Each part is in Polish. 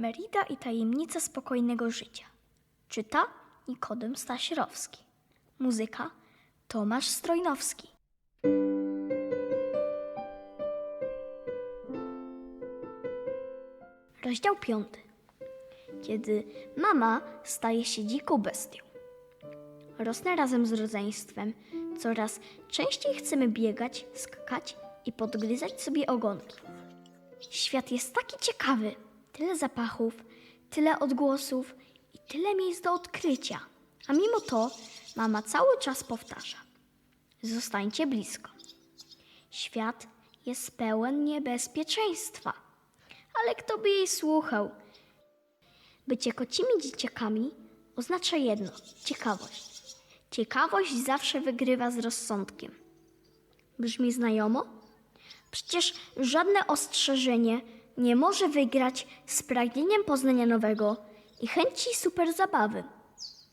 Merida i tajemnica spokojnego życia. Czyta Nikodem Stasierowski. Muzyka Tomasz Strojnowski. Rozdział piąty. Kiedy mama staje się dziką bestią. Rosnę razem z rodzeństwem. Coraz częściej chcemy biegać, skakać i podgryzać sobie ogonki. Świat jest taki ciekawy. Tyle zapachów, tyle odgłosów i tyle miejsc do odkrycia. A mimo to mama cały czas powtarza: Zostańcie blisko. Świat jest pełen niebezpieczeństwa. Ale kto by jej słuchał? Bycie kocimi dzieciakami oznacza jedno ciekawość. Ciekawość zawsze wygrywa z rozsądkiem. Brzmi znajomo? Przecież żadne ostrzeżenie nie może wygrać z pragnieniem poznania nowego i chęci super zabawy.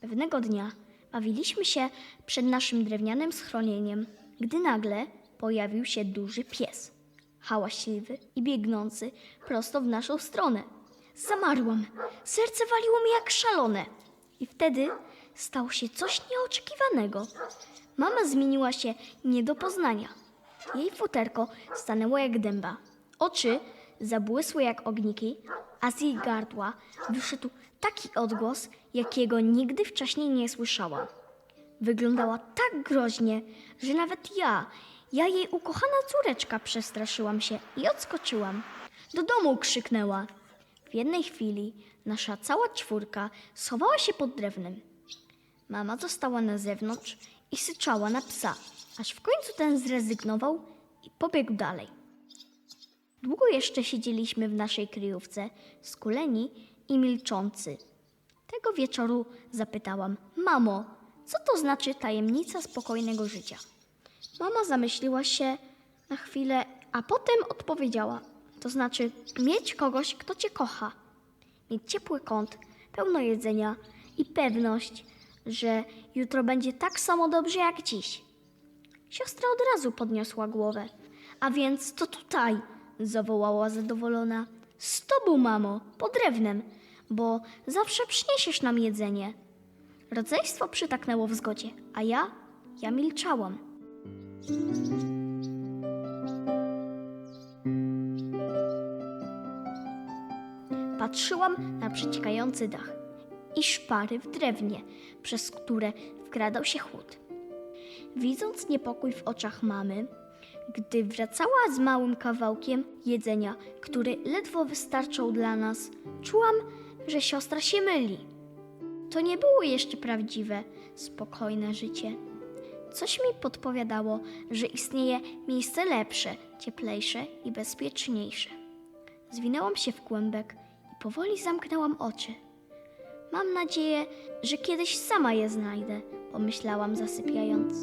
Pewnego dnia bawiliśmy się przed naszym drewnianym schronieniem, gdy nagle pojawił się duży pies. Hałaśliwy i biegnący prosto w naszą stronę. Zamarłam. Serce waliło mi jak szalone. I wtedy stało się coś nieoczekiwanego. Mama zmieniła się nie do poznania. Jej futerko stanęło jak dęba. Oczy zabłysły jak ogniki, a z jej gardła wyszedł taki odgłos, jakiego nigdy wcześniej nie słyszałam. Wyglądała tak groźnie, że nawet ja, ja jej ukochana córeczka, przestraszyłam się i odskoczyłam. Do domu krzyknęła. W jednej chwili nasza cała czwórka schowała się pod drewnem. Mama została na zewnątrz i syczała na psa, aż w końcu ten zrezygnował i pobiegł dalej. Długo jeszcze siedzieliśmy w naszej kryjówce, skuleni i milczący. Tego wieczoru zapytałam: Mamo, co to znaczy tajemnica spokojnego życia? Mama zamyśliła się na chwilę, a potem odpowiedziała: To znaczy mieć kogoś, kto cię kocha, mieć ciepły kąt, pełno jedzenia i pewność, że jutro będzie tak samo dobrze jak dziś. Siostra od razu podniosła głowę. A więc to tutaj, zawołała zadowolona. Z tobą, mamo, pod drewnem, bo zawsze przyniesiesz nam jedzenie. Rodzeństwo przytaknęło w zgodzie, a ja, ja milczałam. Patrzyłam na przeciekający dach i szpary w drewnie, przez które wkradał się chłód. Widząc niepokój w oczach mamy, gdy wracała z małym kawałkiem jedzenia, który ledwo wystarczał dla nas, czułam, że siostra się myli. To nie było jeszcze prawdziwe, spokojne życie. Coś mi podpowiadało, że istnieje miejsce lepsze, cieplejsze i bezpieczniejsze. Zwinęłam się w kłębek i powoli zamknęłam oczy. Mam nadzieję, że kiedyś sama je znajdę, pomyślałam zasypiając.